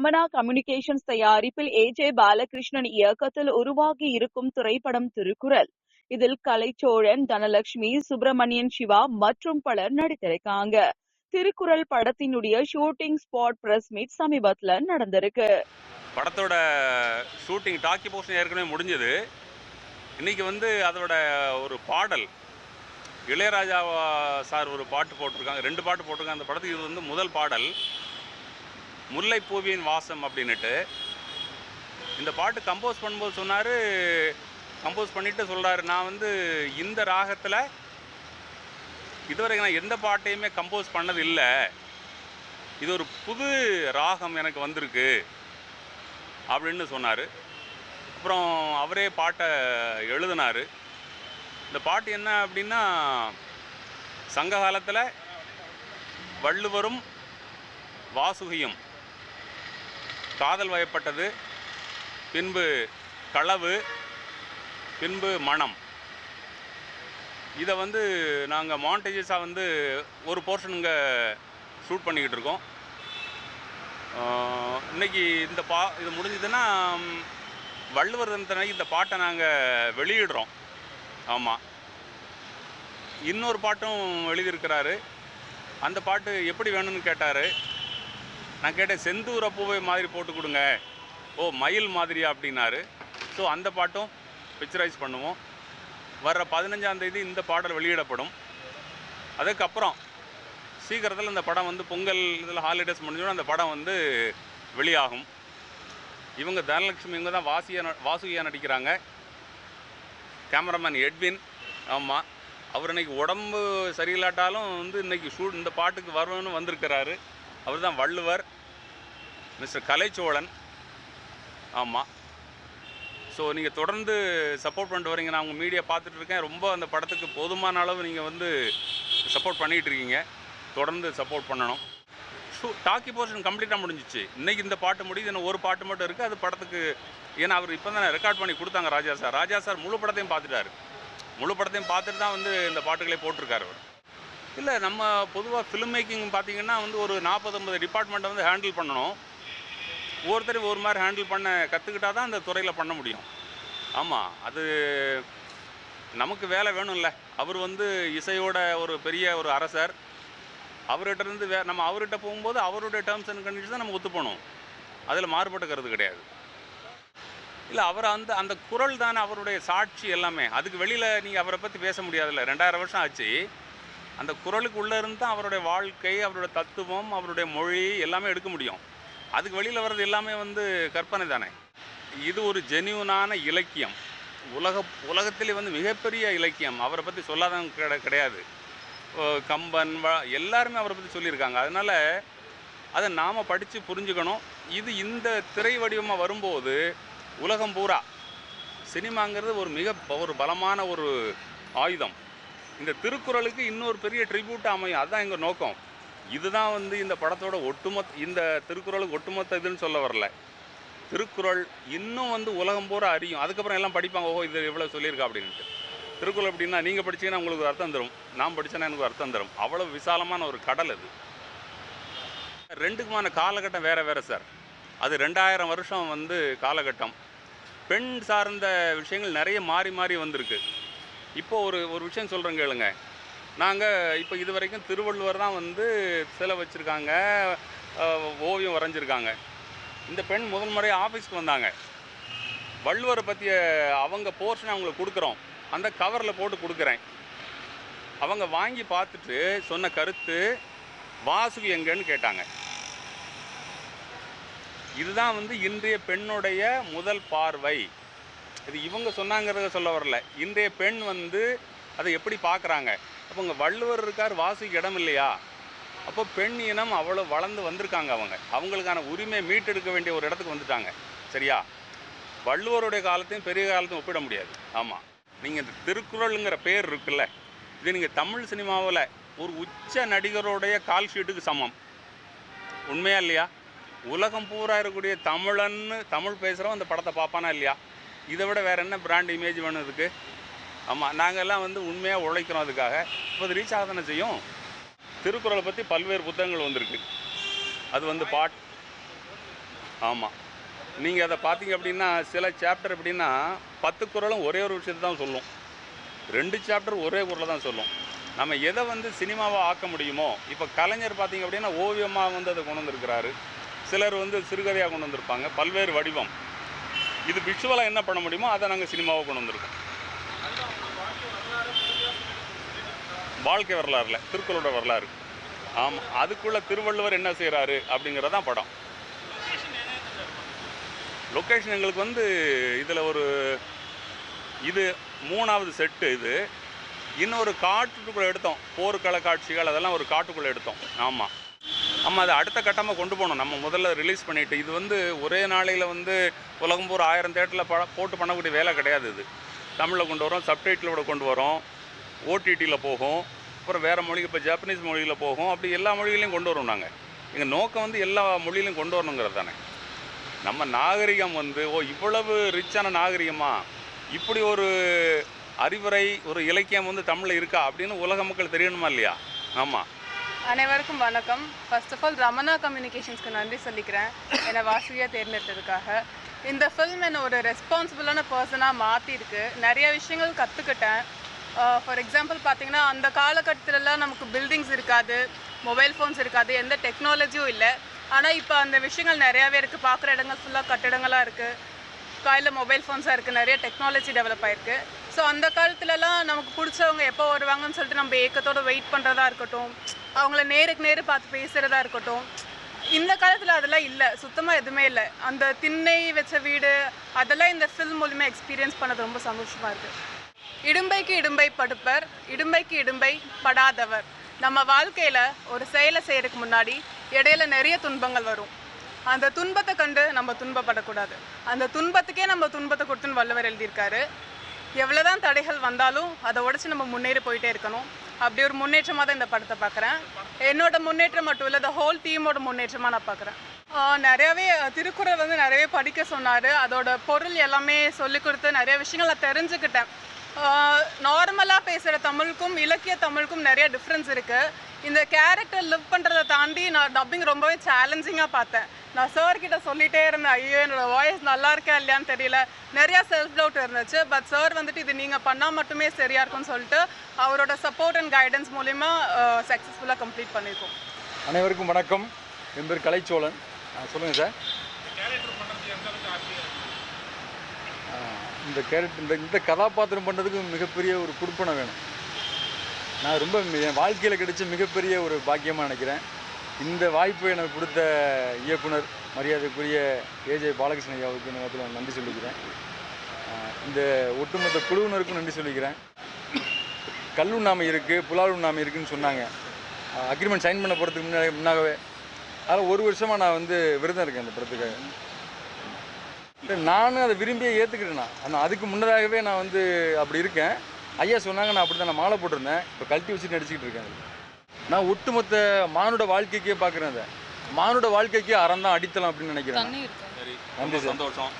Ramana communications தயாரிப்பில் A J Balakrishnan இயக்கத்தில் உருவாகி இருக்கும் திரைப்படம் திருக்குறள். இதில் கலைச்சோழன் தனலட்சுமி சுப்பிரமணியன் சிவா மற்றும் பலர் நடித்திருக்காங்க. திருக்குறள் படத்தினுடைய ஷூட்டிங் ஸ்பாட் பிரஸ் மீட் சமீபத்துல நடந்திருக்கு. படத்தோட ஷூட்டிங் டாக்கி போர்ஷன் ஏற்கனவே முடிஞ்சது. இன்னைக்கு வந்து அதோட ஒரு பாடல். இளையராஜா சார் ஒரு பாட்டு போட்டிருக்காங்க ரெண்டு பாட்டு போட்டிருக்காங்க. அந்த படத்துக்கு இது வந்து முதல் பாடல். முல்லைப்பூவியின் வாசம் அப்படின்னுட்டு இந்த பாட்டு கம்போஸ் பண்ணும்போது சொன்னார் கம்போஸ் பண்ணிட்டு சொல்கிறாரு நான் வந்து இந்த ராகத்தில் இதுவரைக்கும் நான் எந்த பாட்டையுமே கம்போஸ் பண்ணது இல்லை இது ஒரு புது ராகம் எனக்கு வந்திருக்கு அப்படின்னு சொன்னார். அப்புறம் அவரே பாட்டை எழுதினார். இந்த பாட்டு என்ன அப்படின்னா சங்க காலத்தில் வள்ளுவரும் வாசுகியும் காதல் வயப்பட்டது பின்பு களவு பின்பு மனம். இதை வந்து நாங்கள் மாண்டேஜஸாக வந்து ஒரு போர்ஷன் இங்கே ஷூட் பண்ணிக்கிட்டு இருக்கோம். இன்றைக்கி இன்னைக்கு இந்த பா இது முடிஞ்சதுன்னா வள்ளுவர் தினத்தன்னைக்கு இந்த பாட்டை நாங்கள் வெளியிடுறோம். ஆமாம் இன்னொரு பாட்டும் எழுதியிருக்கிறாரு. அந்த பாட்டு எப்படி வேணும்னு கேட்டார். நான் கேட்டேன் செந்தூர பூவை மாதிரி போட்டு கொடுங்க. ஓ மயில் மாதிரியா? அப்படின்னாரு. ஸோ அந்த பாட்டும் பிக்சரைஸ் பண்ணுவோம். வர்ற பதினஞ்சாம் தேதி இந்த பாடல் வெளியிடப்படும். அதுக்கப்புறம் சீக்கிரத்தில் இந்த படம் வந்து பொங்கல் இதில் ஹாலிடேஸ் முடிஞ்சோன்னா அந்த படம் வந்து வெளியாகும். இவங்க தனலட்சுமி இவங்க தான் வாசியா வாசுகியா நடிக்கிறாங்க. கேமராமேன் எட்வின் ஆமாம் அவர் இன்னைக்கு உடம்பு சரியில்லாட்டாலும் வந்து இன்னைக்கு ஷூட் இந்த பாட்டுக்கு வரணும்னு வந்திருக்கிறாரு. அவர் தான் வள்ளுவர். மிஸ்டர் கலைச்சோழன். ஆமாம் ஸோ நீங்கள் தொடர்ந்து சப்போர்ட் பண்ணிட்டு வரீங்க. நான் உங்கள் மீடியா பார்த்துட்டு இருக்கேன். ரொம்ப அந்த படத்துக்கு போதுமான அளவு நீங்கள் வந்து சப்போர்ட் பண்ணிகிட்டு இருக்கீங்க. தொடர்ந்து சப்போர்ட் பண்ணணும். ஷூ டாக்கி போர்ஷன் கம்ப்ளீட்டாக முடிஞ்சிச்சு. இன்றைக்கி இந்த பாட்டு முடியுது. இன்னும் ஒரு பாட்டு மட்டும் இருக்குது அது படத்துக்கு ஏன்னா அவர் இப்போ தான் ரெக்கார்ட் பண்ணி கொடுத்தாங்க ராஜா சார். ராஜா சார் முழு படத்தையும் பார்த்துட்டாரு. முழு படத்தையும் பார்த்துட்டு தான் வந்து இந்த பாட்டுகளை போட்டிருக்காரு அவர். இல்லை நம்ம பொதுவாக ஃபிலிம் மேக்கிங் பார்த்தீங்கன்னா வந்து ஒரு நாற்பது ஐம்பது டிபார்ட்மெண்ட்டை வந்து ஹேண்டில் பண்ணணும். ஒவ்வொருத்தரும் ஒரு மாதிரி ஹேண்டில் பண்ண கற்றுக்கிட்டா தான் அந்த துறையில் பண்ண முடியும். ஆமாம் அது நமக்கு வேலை வேணும்ல. அவர் வந்து இசையோட ஒரு பெரிய ஒரு அரசர். அவர்கிட்ட இருந்து வே நம்ம அவர்கிட்ட போகும்போது அவருடைய டேர்ம்ஸ் அண்ட் கண்டிஷன் தான் நம்ம ஒத்து அதில் மாறுபட்ட கருத்து கிடையாது. இல்லை அவர் அந்த அந்த குரல் தானே அவருடைய சாட்சி எல்லாமே. அதுக்கு வெளியில் நீங்கள் அவரை பற்றி பேச முடியாதுல்ல. ரெண்டாயிரம் வருஷம் ஆச்சு. அந்த குரலுக்கு உள்ளே இருந்து தான் அவருடைய வாழ்க்கை அவருடைய தத்துவம் அவருடைய மொழி எல்லாமே எடுக்க முடியும். அதுக்கு வெளியில் வர்றது எல்லாமே வந்து கற்பனை தானே? இது ஒரு ஜெனியூனான இலக்கியம். உலக உலகத்திலே வந்து மிகப்பெரிய இலக்கியம். அவரை பற்றி சொல்லாதவங்க கிட கிடையாது. கம்பன் வ எல்லாருமே அவரை பற்றி சொல்லியிருக்காங்க. அதனால் அதை நாம் படித்து புரிஞ்சுக்கணும். இது இந்த திரை வடிவமாக வரும்போது உலகம் பூரா சினிமாங்கிறது ஒரு மிக ஒரு பலமான ஒரு ஆயுதம். இந்த திருக்குறளுக்கு இன்னொரு பெரிய ட்ரிபியூட்டாக அமையும். அதுதான் எங்கள் நோக்கம். இதுதான் வந்து இந்த படத்தோட ஒட்டுமொத்த இந்த திருக்குறளுக்கு ஒட்டுமொத்த இதுன்னு சொல்ல வரல. திருக்குறள் இன்னும் வந்து உலகம் பூரா அறியும். அதுக்கப்புறம் எல்லாம் படிப்பாங்க ஓ இது இவ்வளோ சொல்லியிருக்கா? அப்படின்ட்டு. திருக்குறள் எப்படின்னா நீங்கள் படிச்சீங்கன்னா உங்களுக்கு ஒரு அர்த்தம் தரும். நான் படித்தேன்னா எனக்கு அர்த்தம் தரும். அவ்வளோ விசாலமான ஒரு கடல் அது. ரெண்டுக்குமான காலகட்டம் வேறு வேறு சார். அது ரெண்டாயிரம் வருஷம் வந்து காலகட்டம். பெண் சார்ந்த விஷயங்கள் நிறைய மாறி மாறி வந்திருக்கு. இப்போ ஒரு ஒரு விஷயம் சொல்கிறேன் கேளுங்க. நாங்கள் இப்போ இது வரைக்கும் திருவள்ளுவர் தான் வந்து சிலை வச்சுருக்காங்க ஓவியம் வரைஞ்சிருக்காங்க. இந்த பெண் முதல் முறை ஆஃபீஸ்க்கு வந்தாங்க. வள்ளுவரை பற்றிய அவங்க போர்ஷன் அவங்களுக்கு கொடுக்குறோம். அந்த கவரில் போட்டு கொடுக்குறேன். அவங்க வாங்கி பார்த்துட்டு சொன்ன கருத்து வாசுகி எங்கன்னு கேட்டாங்க. இதுதான் வந்து இன்றைய பெண்ணுடைய முதல் பார்வை. இது இவங்க சொன்னாங்கிறத சொல்ல வரல. இன்றைய பெண் வந்து அதை எப்படி பார்க்குறாங்க? அப்போ இங்கே வள்ளுவர் இருக்கார் வாசுக்கு இடம் இல்லையா? அப்போ பெண் இனம் அவ்வளோ வளர்ந்து வந்திருக்காங்க அவங்க. அவங்களுக்கான உரிமையை மீட்டெடுக்க வேண்டிய ஒரு இடத்துக்கு வந்துட்டாங்க. சரியா? வள்ளுவருடைய காலத்தையும் பெரிய காலத்தையும் ஒப்பிட முடியாது. ஆமாம் நீங்கள் இந்த திருக்குறளுங்கிற பேர் இருக்குல்ல இது நீங்கள் தமிழ் சினிமாவில் ஒரு உச்ச நடிகருடைய கால் ஷீட்டுக்கு சமம். உண்மையா இல்லையா? உலகம் பூரா இருக்கக்கூடிய தமிழன்னு தமிழ் பேசுகிறவன் அந்த படத்தை பார்ப்பானா இல்லையா? இதை விட வேறு என்ன பிராண்ட் இமேஜ் வேணும் இதுக்கு? ஆமாம் நாங்கள்லாம் வந்து உண்மையாக உழைக்கிறோம் அதுக்காக. இப்போ அது ரீச் ஆக தானே செய்யும்? திருக்குறளை பற்றி பல்வேறு புத்தகங்கள் வந்திருக்கு. அது வந்து பாட் ஆமாம் நீங்கள் அதை பார்த்தீங்க அப்படின்னா சில சாப்டர் எப்படின்னா பத்து குரலும் ஒரே ஒரு விஷயத்தை தான் சொல்லும். ரெண்டு சாப்டர் ஒரே குரலை தான் சொல்லும். நம்ம எதை வந்து சினிமாவாக ஆக்க முடியுமோ இப்போ கலைஞர் பார்த்தீங்க அப்படின்னா ஓவியமாக வந்து அதை கொண்டு வந்திருக்கிறாரு. சிலர் வந்து சிறுகதையாக கொண்டு வந்திருப்பாங்க. பல்வேறு வடிவம். இது விஷுவலாக என்ன பண்ண முடியுமோ அதை நாங்கள் சினிமாவை கொண்டு வந்திருக்கோம். வாழ்க்கை வரலாறுல திருக்குறளோட வரலாறு. ஆமாம் அதுக்குள்ளே திருவள்ளுவர் என்ன செய்கிறாரு அப்படிங்கிறது தான் படம். லொக்கேஷன் எங்களுக்கு வந்து இதில் ஒரு இது மூணாவது செட்டு இது. இன்னொரு காட்டுக்குள்ளே எடுத்தோம் போர்க்கள காட்சிகள் அதெல்லாம் ஒரு காட்டுக்குள்ளே எடுத்தோம். ஆமாம் ஆமாம் அது அடுத்த கட்டமாக கொண்டு போகணும். நம்ம முதல்ல ரிலீஸ் பண்ணிவிட்டு இது வந்து ஒரே நாளையில் வந்து உலகம் பூரா ஆயிரம் தேட்டரில் ப போட்டு பண்ணக்கூடிய வேலை கிடையாது இது. தமிழில் கொண்டு வரோம் சப்டைட்டிலோட கொண்டு வரோம். ஓடிடியில் போகும். அப்புறம் வேறு மொழி இப்போ ஜாப்பனீஸ் மொழியில் போகும். அப்படி எல்லா மொழிகளையும் கொண்டு வரோம் நாங்கள் எங்கள் நோக்கம் வந்து எல்லா மொழியிலையும் கொண்டு வரணுங்கிறது தானே. நம்ம நாகரிகம் வந்து ஓ இவ்வளவு ரிச்சான நாகரிகமா? இப்படி ஒரு அறிவுரை ஒரு இலக்கியம் வந்து தமிழில் இருக்கா? அப்படின்னு உலக மக்கள் தெரியணுமா இல்லையா? ஆமாம் அனைவருக்கும் வணக்கம். ஃபர்ஸ்ட் ஆஃப் ஆல் ரமணா கம்யூனிகேஷன்ஸ்க்கு நன்றி சொல்லிக்கிறேன். என்னை வாசியாக தேர்ந்தெடுத்ததுக்காக. இந்த ஃபில்ம் என்னை ஒரு ரெஸ்பான்சிபிளான பர்சனாக மாற்றிருக்கு நிறைய விஷயங்கள் கற்றுக்கிட்டேன் ஃபார் எக்ஸாம்பிள் பார்த்தீங்கன்னா அந்த காலகட்டத்திலலாம் நமக்கு பில்டிங்ஸ் இருக்காது மொபைல் ஃபோன்ஸ் இருக்காது எந்த டெக்னாலஜியும் இல்லை. ஆனால் இப்போ அந்த விஷயங்கள் நிறையாவே இருக்குது பார்க்குற இடங்கள் ஃபுல்லாக கட்டிடங்களாக இருக்குது காலையில் மொபைல் ஃபோன்ஸாக இருக்குது நிறைய டெக்னாலஜி டெவலப் ஆகிருக்கு ஸோ அந்த காலத்துலலாம் நமக்கு பிடிச்சவங்க எப்போ வருவாங்கன்னு சொல்லிட்டு நம்ம ஏக்கத்தோட வெயிட் பண்ணுறதா இருக்கட்டும் அவங்கள நேருக்கு நேரு பார்த்து பேசுகிறதா இருக்கட்டும் இந்த காலத்தில் அதெல்லாம் இல்லை. சுத்தமாக எதுவுமே இல்லை. அந்த திண்ணை வச்ச வீடு அதெல்லாம் இந்த ஃபில்ம் மூலிமா எக்ஸ்பீரியன்ஸ் பண்ணது ரொம்ப சந்தோஷமாக இருக்குது இடும்பைக்கு இடும்பை படுப்பர் இடும்பைக்கு இடும்பை படாதவர். நம்ம வாழ்க்கையில் ஒரு செயலை செய்கிறதுக்கு முன்னாடி இடையில நிறைய துன்பங்கள் வரும். அந்த துன்பத்தை கண்டு நம்ம துன்பப்படக்கூடாது. அந்த துன்பத்துக்கே நம்ம துன்பத்தை கொடுத்துன்னு வள்ளுவர் எழுதியிருக்காரு. எவ்வளோதான் தடைகள் வந்தாலும் அதை உடச்சி நம்ம முன்னேறி போயிட்டே இருக்கணும். அப்படி ஒரு முன்னேற்றமாக தான் இந்த படத்தை பார்க்குறேன். என்னோட முன்னேற்றம் மட்டும் இல்லை இந்த ஹோல் டீமோட முன்னேற்றமாக நான் பார்க்குறேன். நிறையவே திருக்குறள் வந்து நிறையவே படிக்க சொன்னார். அதோட பொருள் எல்லாமே சொல்லி கொடுத்து நிறைய விஷயங்கள் நான் தெரிஞ்சுக்கிட்டேன் நார்மலாக பேசுகிற தமிழுக்கும் இலக்கிய தமிழுக்கும் நிறைய டிஃப்ரென்ஸ் இருக்குது இந்த கேரக்டர் லிவ் பண்ணுறதை தாண்டி நான் டப்பிங் ரொம்பவே சேலஞ்சிங்காக பார்த்தேன். நான் சார் கிட்ட சொல்லிட்டே இருந்தேன் ஐயோ என்னோட வாய்ஸ் நல்லா இருக்கா இல்லையான்னு தெரியல. நிறையா செல்ஃப் டவுட் இருந்துச்சு பட் சார் வந்துட்டு இது நீங்கள் பண்ணால் மட்டுமே சரியாக இருக்கும்னு சொல்லிட்டு அவரோட சப்போர்ட் அண்ட் கைடன்ஸ் மூலிமா சக்ஸஸ்ஃபுல்லாக கம்ப்ளீட் பண்ணியிருக்கோம் அனைவருக்கும் வணக்கம். என் பேர் கலைச்சோழன். ஆ, சொல்லுங்க சார் இந்த கேரக்டர் இந்த இந்த கதாபாத்திரம் பண்ணுறதுக்கு மிகப்பெரிய ஒரு குடுப்பனை வேணும். நான் ரொம்ப என் வாழ்க்கையில் கிடைச்ச மிகப்பெரிய ஒரு பாக்கியமாக நினைக்கிறேன். இந்த வாய்ப்பு எனக்கு கொடுத்த இயக்குனர் மரியாதைக்குரிய ஏஜே பாலகிருஷ்ணன் ஐயாவுக்கு இந்த நேரத்தில் நன்றி சொல்லிக்கிறேன். இந்த ஒட்டுமொத்த குழுவினருக்கும் நன்றி சொல்லிக்கிறேன். கல்லுண்ணாமை இருக்குது புலால் உண்ணாமை இருக்குன்னு சொன்னாங்க. அக்ரிமெண்ட் சைன் பண்ண போகிறதுக்கு முன்னாடி முன்னாகவே. அதில் ஒரு வருஷமாக நான் வந்து விரதம் இருக்கேன் அந்த படத்துக்காக இல்லை நானும் அதை விரும்பியே ஏற்றுக்கிறேன் நான். ஆனால் அதுக்கு முன்னதாகவே நான் வந்து அப்படி இருக்கேன். ஐயா சொன்னாங்க நான் அப்படி தான் நான் மாலை போட்டிருந்தேன். இப்போ கழட்டி வச்சுட்டு நடிச்சுக்கிட்டு இருக்கேன். நான் ஒட்டுமொத்த மானுட வாழ்க்கைக்கே பார்க்குறேன் அதை. மானுட வாழ்க்கைக்கு அறம் தான் அடித்தளம் அப்படின்னு நினைக்கிறேன். சரி நன்றி. சந்தோஷம்.